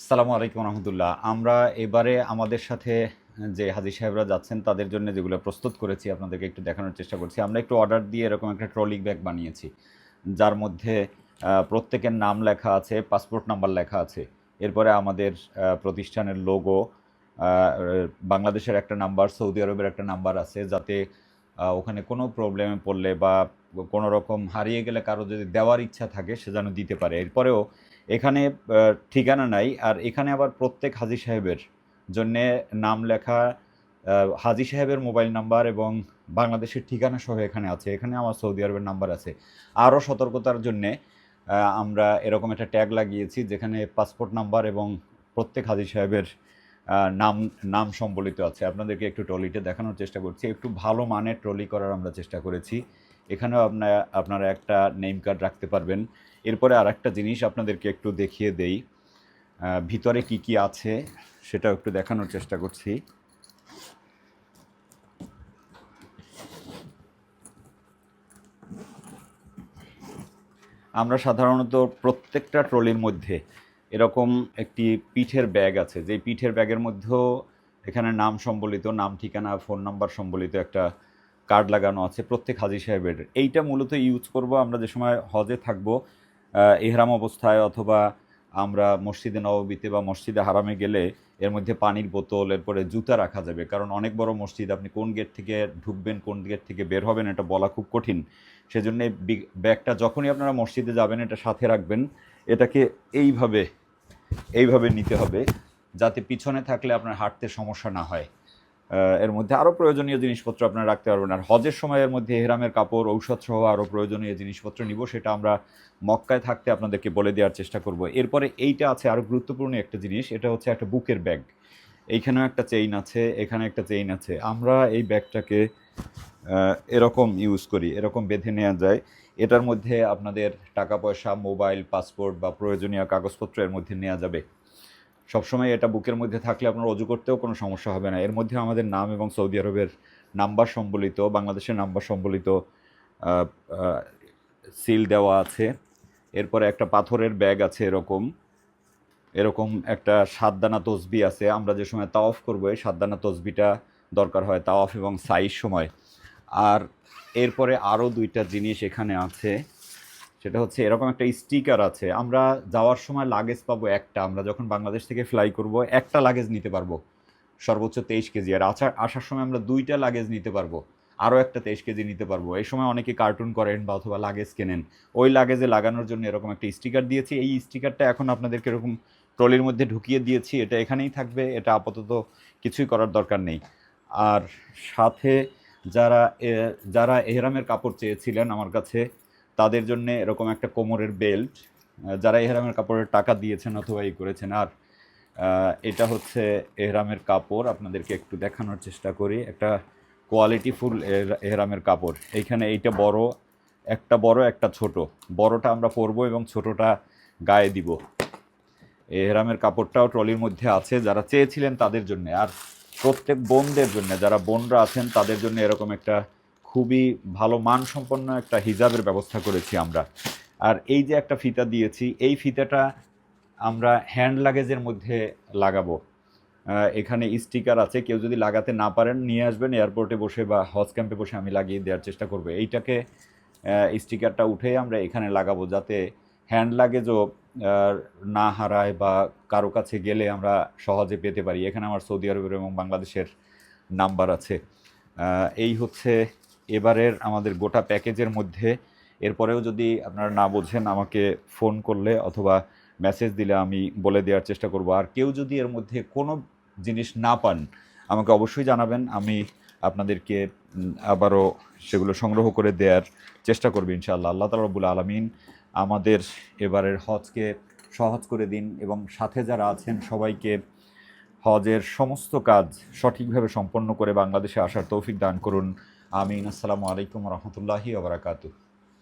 সালামু আলাইকুম রহমতুল্লাহ। আমরা এবারে আমাদের সাথে যে হাজি সাহেবরা যাচ্ছেন, তাদের জন্য যেগুলো প্রস্তুত করেছি, আপনাদেরকে একটু দেখানোর চেষ্টা করছি। আমরা একটু অর্ডার দিয়ে এরকম একটা ট্রলি ব্যাগ বানিয়েছি, যার মধ্যে প্রত্যেকের নাম লেখা আছে, পাসপোর্ট নাম্বার লেখা আছে। এরপরে আমাদের প্রতিষ্ঠানের লোগো বাংলাদেশের একটা নাম্বার, সৌদি আরবের একটা নাম্বার আছে, যাতে ওখানে কোনো প্রবলেমে পড়লে বা কোনো রকম হারিয়ে গেলে কারও যদি দেওয়ার ইচ্ছা থাকে, সে যেন দিতে পারে। এরপরেও এখানে ঠিকানা নাই। আর এখানে আবার প্রত্যেক হাজি সাহেবের জন্যে নাম লেখা হাজি সাহেবের মোবাইল নাম্বার এবং বাংলাদেশের ঠিকানা সহ এখানে আছে। এখানে আমার সৌদি আরবের নাম্বার আছে। আরও সতর্কতার জন্যে আমরা এরকম একটা ট্যাগ লাগিয়েছি যেখানে পাসপোর্ট নাম্বার এবং প্রত্যেক হাজি সাহেবের নাম নাম সম্বলিত আছে। আপনাদেরকে একটু ট্রলিতে দেখানোর চেষ্টা করছি। একটু ভালো মানের ট্রলি করার আমরা চেষ্টা করেছি। এখানেও আপনার আপনারা একটা নেম কার্ড রাখতে পারবেন। এরপরে আর একটা জিনিস আপনাদেরকে একটু দেখিয়ে দেই। ভিতরে কি কি আছে সেটাও একটু দেখানোর চেষ্টা করছি। আমরা সাধারণত প্রত্যেকটা ট্রলির মধ্যে এরকম একটি পিঠের ব্যাগ আছে। যে পিঠের ব্যাগের মধ্যেও এখানে নাম সম্বলিত, নাম, ঠিকানা, ফোন নাম্বার সম্বলিত একটা কার্ড লাগানো আছে প্রত্যেক হাজি সাহেবের। এইটা মূলত ইউজ করব আমরা যে সময় হজে থাকব এহরাম অবস্থায় অথবা আমরা মসজিদে নববীতে বা মসজিদে হারামে গেলে এর মধ্যে পানির বোতল, এরপরে জুতা রাখা যাবে। কারণ অনেক বড় মসজিদ, আপনি কোন গেট থেকে ঢুকবেন, কোন গেট থেকে বের হবেন, এটা বলা খুব কঠিন। সেজন্য ব্যাগটা যখনই আপনারা মসজিদে যাবেন, এটা সাথে রাখবেন। এটাকে এইভাবে এইভাবে নিতে হবে যাতে পিছনে থাকলে আপনার হাঁটতে সমস্যা না হয়। এর মধ্যে আরও প্রয়োজনীয় জিনিসপত্র আপনারা রাখতে পারবেন। আর হজের সময় এর মধ্যে এহরামের কাপড় ঔষধ সহ আরও প্রয়োজনীয় জিনিসপত্র নিব, সেটা আমরা মক্কায় থাকতে আপনাদেরকে বলে দেওয়ার চেষ্টা করব। এরপরে এইটা আছে আরও গুরুত্বপূর্ণ একটা জিনিস, এটা হচ্ছে একটা বুকের ব্যাগ। এইখানেও একটা চেইন আছে, এখানে একটা চেইন আছে। আমরা এই ব্যাগটাকে এরকম ইউজ করি, এরকম বেঁধে নেওয়া যায়। এটার মধ্যে আপনাদের টাকা পয়সা মোবাইল, পাসপোর্ট বা প্রয়োজনীয় কাগজপত্র এর মধ্যে নেওয়া যাবে। সবসময় এটা বুকের মধ্যে থাকলে আপনার অজু করতেও কোনো সমস্যা হবে না। এর মধ্যে আমাদের নাম এবং সৌদি আরবের নাম্বার সম্বলিত, বাংলাদেশের নাম্বার সম্বলিত সিল দেওয়া আছে। এরপরে একটা পাথরের ব্যাগ আছে এরকম। এরকম একটা সাতদানা তসবি আছে। আমরা যে সময় তাওয়াফ করব, এই সাতদানা তসবিটা দরকার হয় তাওয়াফ এবং সাইজ সময়। আর এরপরে আরও দুইটা জিনিস এখানে আছে। সেটা হচ্ছে এরকম একটা স্টিকার আছে। আমরা যাওয়ার সময় লাগেজ পাবো একটা। আমরা যখন বাংলাদেশ থেকে ফ্লাই করব, একটা লাগেজ নিতে পারব। সর্বোচ্চ তেইশ কেজি। আর আসার আসার সময় আমরা দুইটা লাগেজ নিতে পারব। আরও একটা তেইশ কেজি নিতে পারব। এই সময় অনেকে কার্টুন করেন বা অথবা লাগেজ কেনেন। ওই লাগেজে লাগানোর জন্য এরকম একটা স্টিকার দিয়েছি। এই স্টিকারটা এখন আপনাদেরকে এরকম ট্রলির মধ্যে ঢুকিয়ে দিয়েছি। এটা এখানেই থাকবে। এটা আপাতত কিছুই করার দরকার নেই। আর সাথে যারা যারা এহরামের কাপড় চেয়েছিলেন আমার কাছে, তাদের জন্য এরকম একটা কোমরের বেল্ট যারা এহরামের কাপড়ের টাকা দিয়েছেন অথবা ই করেছেন। আর এটা হচ্ছে এহরামের কাপড়, আপনাদেরকে একটু দেখানোর চেষ্টা করি। একটা কোয়ালিটি কোয়ালিটিফুল এহরামের কাপড়। এইখানে এইটা বড়, একটা বড়, একটা ছোট। বড়টা আমরা পরবো এবং ছোটটা গায়ে দিব। এহরামের কাপড়টাও ট্রলির মধ্যে আছে, যারা চেয়েছিলেন তাদের জন্য। আর প্রত্যেক বোনদের জন্য, যারা বোনরা আছেন, তাদের জন্য এরকম একটা খুবই ভালো মানসম্পন্ন একটা হিজাবের ব্যবস্থা করেছি আমরা। আর এই যে একটা ফিতা দিয়েছি, এই ফিতাটা আমরা হ্যান্ড লাগেজের মধ্যে লাগাবো। এখানে স্টিকার আছে, কেউ যদি লাগাতে না পারেন, নিয়ে আসবেন, এয়ারপোর্টে বসে বা হজ ক্যাম্পে বসে আমি লাগিয়ে দেওয়ার চেষ্টা করব। এইটাকে স্টিকারটা উঠে আমরা এখানে লাগাবো, যাতে হ্যান্ড লাগেজও না হারায় বা কারও কাছে গেলে আমরা সহজে পেতে পারি। এখানে আমার সৌদি আরবের এবং বাংলাদেশের নাম্বার আছে। এই হচ্ছে এবারের আমাদের গোটা প্যাকেজের মধ্যে। এরপরেও যদি আপনারা না বোঝেন, আমাকে ফোন করলে অথবা মেসেজ দিলে আমি বলে দেওয়ার চেষ্টা করব। আর কেউ যদি এর মধ্যে কোনো জিনিস না পান, আমাকে অবশ্যই জানাবেন। আমি আপনাদেরকে আবারও সেগুলো সংগ্রহ করে দেওয়ার চেষ্টা করব ইনশাআল্লাহ। আল্লাহ তালা আলমিন আমাদের এবারের হজকে সহজ করে দিন এবং সাথে যারা আছেন সবাইকে হজের সমস্ত কাজ সঠিকভাবে সম্পন্ন করে বাংলাদেশে আসার তৌফিক দান করুন। আমিন। আসসালামু আলাইকুম রহমতুল্লাহি আবরাকাতু